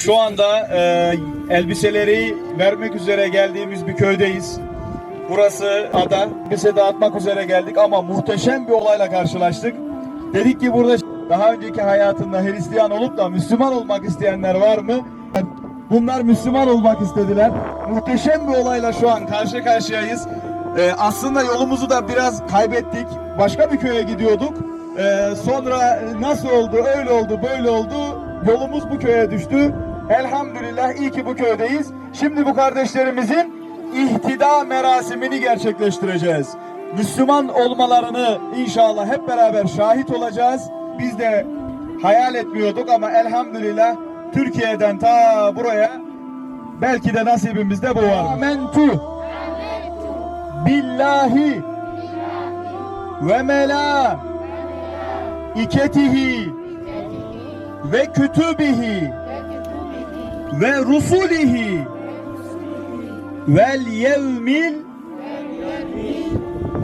Şu anda e, elbiseleri vermek üzere geldiğimiz bir köydeyiz. Burası ada. Elbise dağıtmak üzere geldik ama muhteşem bir olayla karşılaştık. Dedik ki burada daha önceki hayatında Hristiyan olup da Müslüman olmak isteyenler var mı? Bunlar Müslüman olmak istediler. Muhteşem bir olayla şu an karşı karşıyayız. E, aslında yolumuzu da biraz kaybettik. Başka bir köye gidiyorduk. E, sonra nasıl oldu, öyle oldu, böyle oldu. Yolumuz bu köye düştü. Elhamdülillah iyi ki bu köydeyiz. Şimdi bu kardeşlerimizin ihtida merasimini gerçekleştireceğiz. Müslüman olmalarını inşallah hep beraber şahit olacağız. Biz de hayal etmiyorduk ama elhamdülillah Türkiye'den ta buraya belki de nasibimizde bu var. Amentu billahi ve mela iketihi ve kütübihi ورسله واليوم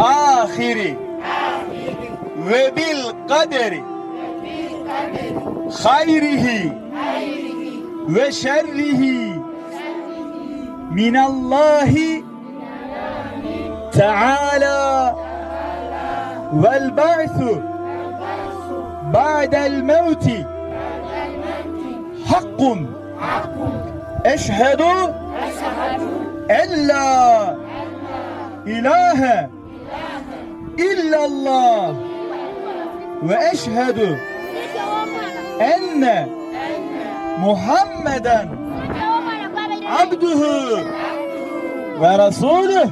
الآخر وبالقدر خيره وشره من الله تعالى والبعث بعد الموت حق eşhedü en la ilahe illallah ve eşhedü enne Muhammeden abduhu ve resulüh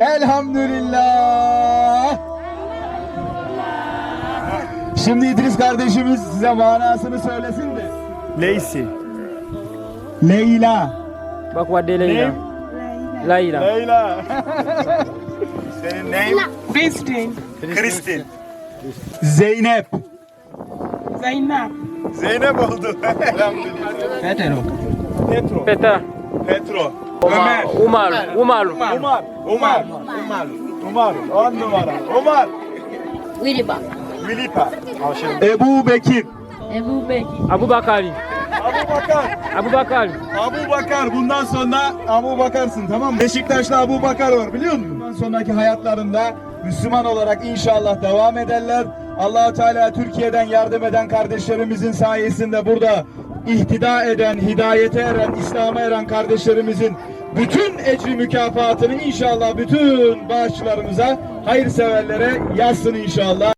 Elhamdülillah. Şimdi İdris kardeşimiz size manasını söylesin de Lacey. Leyla Bak what de Leyla. Layla. Leyla Senin name? Kristin, Kristin Zeynep. Zeynep, Zeynep oldu. Petero, Petro. Peta. Petro. Ömer. Umar. Umar. Umar. Umar. Umar. Umar. On numara. Umar. Wilibak, Filipa Ebu Bekir. Ebu Bekir, Abu Bakari. Abu Bakar Abu Bakar. Abu Bakar bundan sonra Abu Bakarsın tamam mı? Beşiktaş'ta Abu Bakar var biliyor musun? Bundan sonraki hayatlarında Müslüman olarak inşallah devam ederler. allah Teala Türkiye'den yardım eden kardeşlerimizin sayesinde burada ihtida eden, hidayete eren, İslam'a eren kardeşlerimizin bütün ecri mükafatını inşallah bütün bağışçılarımıza, hayırseverlere yazsın inşallah.